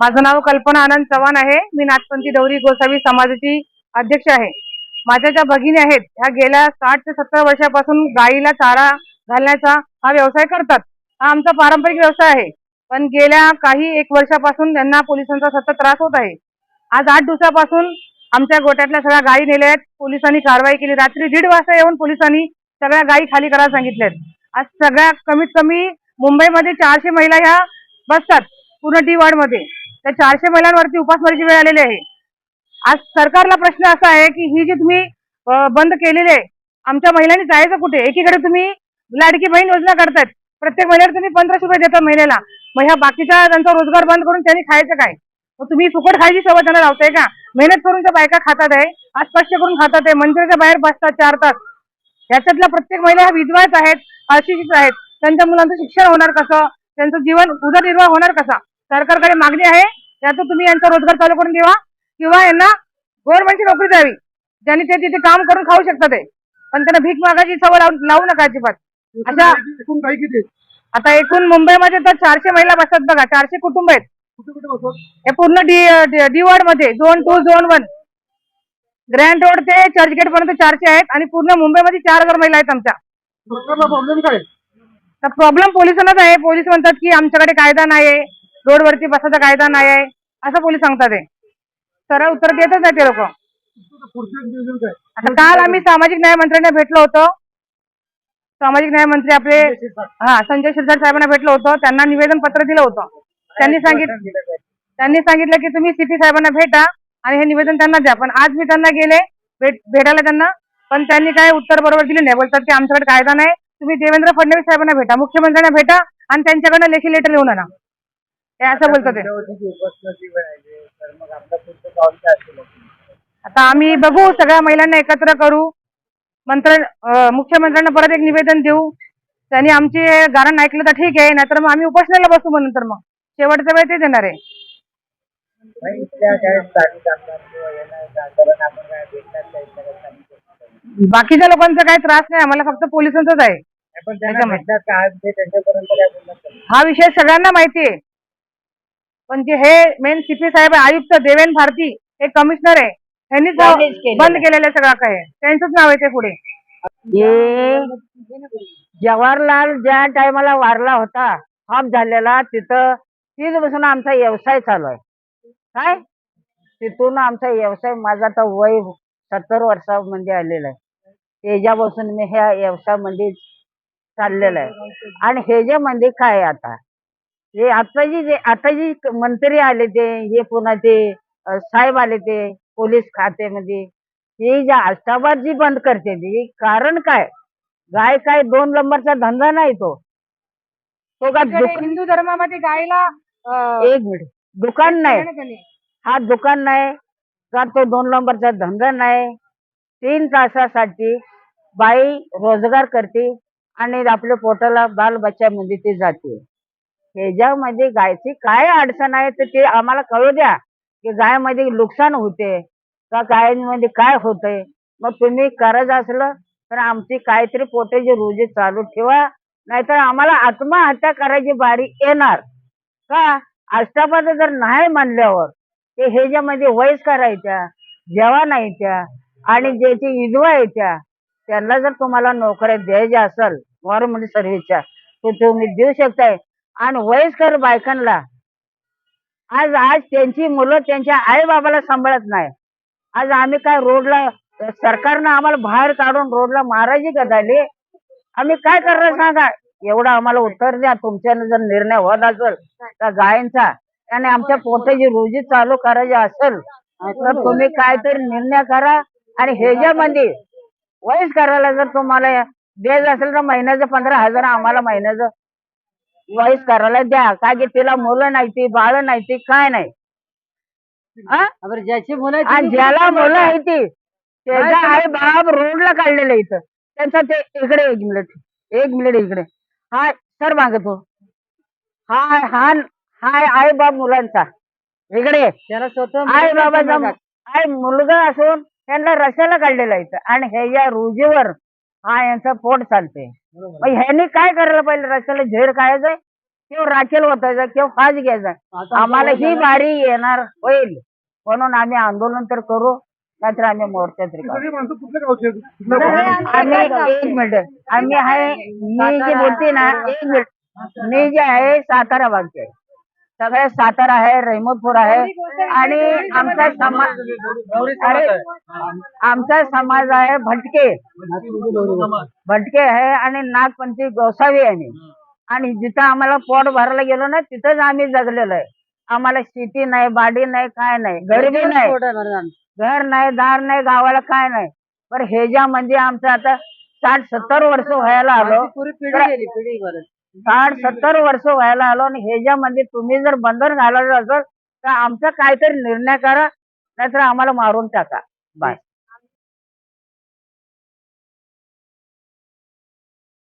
माझं नाव कल्पना आनंद चव्हाण आहे. मी नाथपंथी डवरी गोसावी समाजाची अध्यक्ष आहे. माझ्या ज्या भगिनी आहेत ह्या गेल्या साठ ते सत्तर वर्षापासून गाईला चारा घालण्याचा हा व्यवसाय करतात. हा आमचा पारंपरिक व्यवसाय आहे. पण गेल्या काही एक वर्षापासून त्यांना पोलिसांचा सतत त्रास होत आहे. आज आठ दिवसापासून आमच्या गोट्यातल्या सगळ्या गायी नेल्या आहेत. पोलिसांनी कारवाई केली. रात्री दीड वाजता येऊन पोलिसांनी सगळ्या गायी खाली करायला सांगितल्यात आज सगळ्या कमीत कमी मुंबईमध्ये चारशे महिला ह्या बसतात. पूर्ण डी वॉर्डमध्ये त्या चारशे महिलांवरती उपासमारीची वेळ आलेली आहे. आज सरकारला प्रश्न असा आहे की ही जी तुम्ही बंद केलेली आहे आमच्या महिलांनी जायचं कुठे? एकीकडे तुम्ही लाडकी बहीण योजना करतायत प्रत्येक महिन्याला तुम्ही पंधराशे रुपये देता महिन्याला मग ह्या बाकीचा त्यांचा रोजगार बंद करून त्यांनी खायचं काय? मग तुम्ही फुकट खायची सवय त्यांना लावताय का? मेहनत करून त्या बायका खातात आहे आज स्पष्ट करून खातात आहे मंदिराच्या बाहेर बसतात चार तास ह्याच्यातल्या प्रत्येक महिला ह्या विधवाच आहेत अशिक्षित आहेत. त्यांच्या मुलांचं शिक्षण होणार कसं? त्यांचं जीवन उदरनिर्वाह होणार कसा? सरकारकडे मागणी आहे त्यातून तुम्ही यांचा रोजगार चालू करून देवा किंवा यांना गव्हर्नमेंटची नोकरी द्यावी ज्यांनी ते तिथे काम करून खाऊ शकतात ते. पण त्यांना भीक मागायची सवय लावू नका अजिबात. आहेत? आता एकूण मुंबईमध्ये तर चारशे महिला बसतात बघा चारशे कुटुंब आहेत. हे पूर्ण D वार्डमध्ये zone two zone one Grant Road ते चर्चगेट पर्यंत चारशे आहेत आणि पूर्ण मुंबईमध्ये चार हजार महिला आहेत आमच्या. प्रॉब्लेम पोलिसांनाच आहे. पोलीस म्हणतात की आमच्याकडे कायदा नाही रोडवरती बसायचा कायदा नाही आहे. असं पोलीस सांगतात ते सरळ उत्तर देतच नाही ते लोक. आता काल आम्ही सामाजिक न्याय मंत्र्यांना भेटलो होतो. सामाजिक न्याय मंत्री आपले हा संजय शिरसाट साहेबांना भेटलो होतो. त्यांना निवेदन पत्र दिलं होतं. त्यांनी सांगितलं त्यांनी सांगितलं की तुम्ही सीपी साहेबांना भेटा आणि हे निवेदन त्यांना द्या. पण आज मी त्यांना गेले भेट भेटायला त्यांना. पण त्यांनी काय उत्तर बरोबर दिले नाही. बोलतात की आमच्याकडे कायदा नाही. तुम्ही देवेंद्र फडणवीस साहेबांना भेटा मुख्यमंत्र्यांना भेटा आणि त्यांच्याकडनं लेखी लेटर लिहून आणा. ते असं बोलतात ते. आता आम्ही बघू सगळ्या महिलांना एकत्र करू. मंत्र अं, मुख्यमंत्र्यांना परत एक निवेदन देऊ. त्यांनी आमची गाणं ऐकलं तर ठीक आहे नाहीतर मग आम्ही उपोषणाला बसू मग नंतर मग. शेवटचा वेळ ते देणार आहे. बाकीच्या लोकांचा काही त्रास नाही आम्हाला फक्त पोलिसांचाच आहे. हा विषय सगळ्यांना माहिती आहे. पण जे हे मेन सीपी साहेब आयुक्त देवेन भारती हे कमिशनर आहे. त्यांनीच बंद केलेलं सगळं काय त्यांचंच नाव आहे ते पुढे. हे जवाहरलाल ज्या टायमाला वारला होता ऑफ झालेला तिथं तिथपासून आमचा व्यवसाय चालू आहे. काय? तिथून आमचा व्यवसाय माझा तर वय सत्तर वर्षामध्ये आलेला आहे. त्याच्यापासून मी ह्या व्यवसायामध्ये चाललेला आहे. आणि ह्याच्यामध्ये काय आहे आता? हे आता जी जे आता जी मंत्री आले ते हे पुन्हा ते साहेब आले ते पोलीस खात्यामध्ये हे जे आस्थाबाद जी बंद करते ती कारण काय? गाय काय दोन नंबरचा धंदा नाही तो. तो का दुक- हिंदू धर्मामध्ये गायला अं, एक मिनिट. दुकान नाही. हा दुकान नाही का तो दोन नंबरचा धंदा नाही? तीन तासासाठी बाई रोजगार करते आणि आपल्या पोटाला बाल बच्च्यामध्ये ती जाते. ह्याच्यामध्ये गायची काय अडचण आहे तर ते आम्हाला कळू द्या की गायमध्ये नुकसान होते का गायमध्ये काय होतंय. मग तुम्ही करत असलं तर आमची काहीतरी पोटाची रोजी चालू ठेवा. नाहीतर आम्हाला आत्महत्या करायची बारी येणार. का? अष्टापद जर नाही म्हणल्यावर ते ह्याच्यामध्ये वयस आहे त्या नाही त्या आणि ज्याची विधवा आहे त्या त्यांना जर तुम्हाला नोकऱ्या द्यायच्या असेल गव्हर्नमेंट सर्व्हिसच्या तर तुम्ही देऊ शकताय. आणि वयस्कर बायकांना आज आज त्यांची मुलं त्यांच्या आई बाबाला सांभाळत नाही. आज आम्ही काय रोडला सरकारनं आम्हाला बाहेर काढून रोडला मारायची गदाली आम्ही काय करणार सांगा? एवढं आम्हाला उत्तर द्या. तुमच्यानं जर निर्णय होत असेल त्या गायींचा आणि आमच्या पोटाची रोजी चालू करायची असेल तर तुम्ही काहीतरी निर्णय करा. आणि ह्याच्यामध्ये वयस करायला जर तुम्हाला द्यायचं असेल तर महिन्याचं पंधरा हजार आम्हाला महिन्याचं वयस करायला द्या. काय की तिला मुलं नाही ती बाळ नाही ती काय नाही? हा? ज्याची मुलं आणि ज्याला मुलं आहे ती त्याचा आई बाप रोडला काढलेलं आहे इथं. त्यांचा ते इकडे एक मिनिट एक मिनिट इकडे. हा सर मागतो. हा हा हाय आई बाप मुलांचा. इकडे ये. त्याला स्वतः आई बाबाचा आई मुलगा असून त्यांना रस्त्याला काढलेला आहे इथं. आणि ह्याच्या रोजीवर हा यांचं पोट चालते मग ह्यांनी काय करायला पाहिजे रस्त्याला झेड खायचंय किंवा राखेल होतायचा किंवा फास घ्यायचा. आम्हाला ही बारी येणार होईल. म्हणून आम्ही आंदोलन तर करू नाहीतर आम्ही? कुठल्या गावची? आम्ही एक मिनिट. आम्ही आहे मी जी बोलते ना एक मिनिट. मी जे आहे सातारा भागचे आहे सगळे सातारा आहे रहमतपूर आहे आणि आमचा समाज अरे आमचा समाज आहे भटके. भटके आहे आणि नागपंथी गोसावी आहे. आणि जिथं आम्हाला पोट भरायला गेलो ना तिथंच आम्ही जगलेलो आहे. आम्हाला शेती नाही बाडी नाही काय नाही गरीबी नाही. घर नाही दार नाही गावाला काय नाही. पण ह्याच्यामध्ये आमचं आता साठ सत्तर वर्ष व्हायला आलो. साठ सत्तर वर्ष व्हायला आलो आणि ह्याच्यामध्ये म्हणजे तुम्ही जर बंधन घालायचं असेल तर आमचा काहीतरी निर्णय करा नाहीतर आम्हाला मारून टाका. बाय.